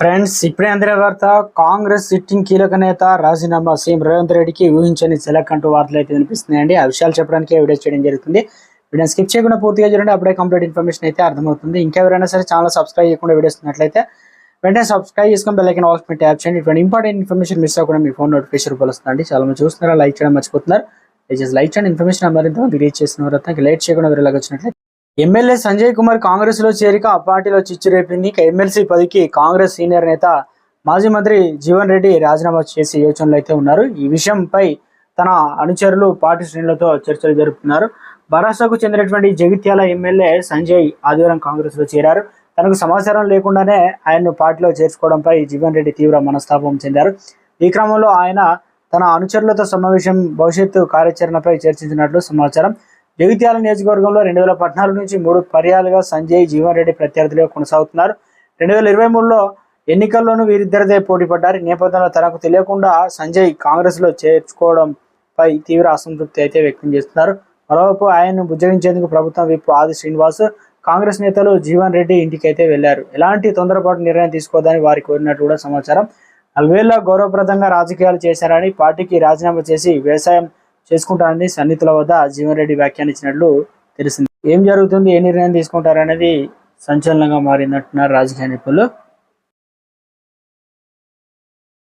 Friends ఇప్పుడే అందిన వార్త కాంగ్రెస్ సిట్టింగ్ కీలక నేత రాజీనామా సీఎం రేవంత్ రెడ్డికి ఊహించని సెలక్ అంటూ వార్తలు అయితే వినిపిస్తున్నాయండి. ఆ విషయాలు చెప్పడానికి వీడియో చేయడం జరుగుతుంది. వీడియో స్కిప్ చేయకుండా పూర్తిగా చూడండి అప్పుడే కంప్లీట్ ఇన్ఫర్మేషన్ అయితే అర్థమవుతుంది. ఇంకెవరైనా సరే ఛానల్ సబ్స్క్రైబ్ చేయకుండా వీడియోస్ ఉన్నట్లయితే వెంటనే సబ్స్క్రైబ్ చేసుకొని బెల్ ఐకన్ ఆల్స్ ట్యాప్ చేయండి. ఇటువంటి ఇంపార్టెంట్ ఇన్ఫర్మేషన్ మిస్ అవ్వకుండా మీ ఫోన్ నోటిఫికేషన్ రూపాయలు చాలా మంది చూస్తున్నారా లైక్ చేయడం మర్చిపోతున్నారు. దయచేసి లైక్ చేయండి. ఇన్ఫర్మేషన్ మరింత రీచ్ చేసిన వారు లేట్ చేయకుండా వీళ్ళకి వచ్చినట్లయితే ఎమ్మెల్యే సంజయ్ కుమార్ కాంగ్రెస్లో చేరిక ఆ పార్టీలో చిచ్చు రేపింది. ఎమ్మెల్సీ పదికి కాంగ్రెస్ సీనియర్ నేత మాజీ మంత్రి జీవన్ రెడ్డి రాజీనామా చేసే యోచనలో అయితే ఉన్నారు. ఈ విషయంపై తన అనుచరులు పార్టీ శ్రేణులతో చర్చలు జరుపుతున్నారు బరాసాకు చెందినటువంటి జగిత్యాల ఎమ్మెల్యే సంజయ్ ఆదివారం కాంగ్రెస్లో చేరారు. తనకు సమాచారం లేకుండానే ఆయన్ను పార్టీలో చేర్చుకోవడంపై జీవన్ రెడ్డి తీవ్ర మనస్తాపం చెందారు. ఈ క్రమంలో ఆయన తన అనుచరులతో సమావేశం భవిష్యత్తు కార్యాచరణపై చర్చించినట్లు సమాచారం. జగిత్యాల నియోజకవర్గంలో రెండు వేల పద్నాలుగు నుంచి మూడు పర్యాలుగా సంజయ్ జీవన్ రెడ్డి ప్రత్యర్థులుగా కొనసాగుతున్నారు. రెండు వేల ఇరవై మూడులో ఎన్నికల్లోనూ వీరిద్దరిదే పోటీ పడ్డారు. ఈ నేపథ్యంలో తనకు తెలియకుండా సంజయ్ కాంగ్రెస్లో చేర్చుకోవడంపై తీవ్ర అసంతృప్తి అయితే వ్యక్తం చేస్తున్నారు. మరోవైపు ఆయన్ను బుజ్జగించేందుకు ప్రభుత్వం విప్ ఆది శ్రీనివాస్ కాంగ్రెస్ నేతలు జీవన్ రెడ్డి ఇంటికి అయితే వెళ్ళారు ఎలాంటి తొందరపాటు నిర్ణయం తీసుకోవద్దని వారి కోరినట్టు కూడా సమాచారం. నలభేళ్ళ గౌరవప్రదంగా రాజకీయాలు చేశారని పార్టీకి రాజీనామా చేసి వ్యవసాయం చేసుకుంటారని సన్నిహితుల వద్ద జీవన్ రెడ్డి వ్యాఖ్యానించినట్లు తెలిసింది ఏం జరుగుతుంది ఏ నిర్ణయం తీసుకుంటారనేది సంచలనంగా మారిందంటున్నారు రాజకీయ నిపుణులు